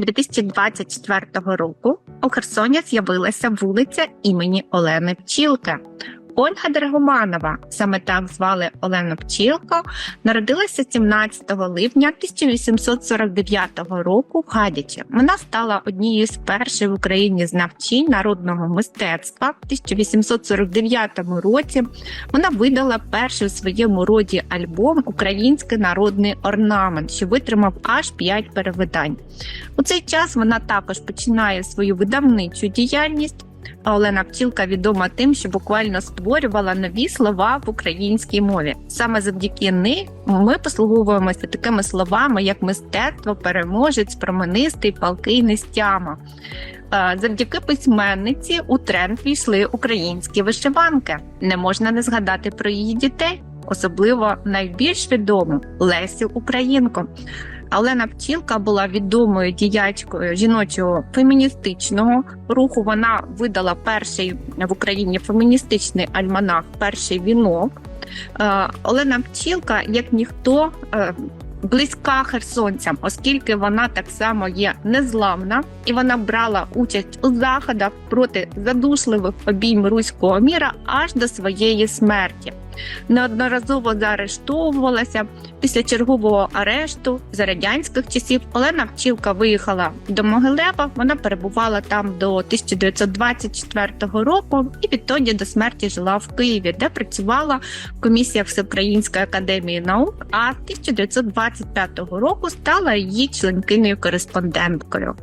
2024 року у Херсоні з'явилася вулиця імені Олени Пчілки. Ольга Драгоманова, саме так звали Олену Пчілко, народилася 17 липня 1849 року в Гадячі. Вона стала однією з перших в Україні знавчинь народного мистецтва. В 1849 році вона видала перший у своєму роді альбом Український народний орнамент, що витримав аж 5 перевидань. У цей час вона також починає свою видавничу діяльність. А Олена Пчілка відома тим, що буквально створювала нові слова в українській мові. Саме завдяки ним ми послуговуємося такими словами, як мистецтво, переможець, променистий, палкий, нестяма. Е, Завдяки письменниці у тренд війшли українські вишиванки. Не можна не згадати про її дітей, особливо найбільш відому Лесю Українку. Олена Пчілка була відомою діячкою жіночого феміністичного руху. Вона видала перший в Україні феміністичний альманах Перший вінок. Е, Олена Пчілка, як ніхто, е, близька херсонцям, оскільки вона так само є незламна і вона брала участь у заходах проти задушливих обійм руського міра аж до своєї смерті. Неодноразово заарештовувалася після чергового арешту за радянських часів. Олена Вчілка виїхала до Могилева. Вона перебувала там до 1924 року і відтоді до смерті жила в Києві, де працювала в комісіях Всеукраїнської академії наук. А 1920 2025 року стала її членкиною кореспонденткою.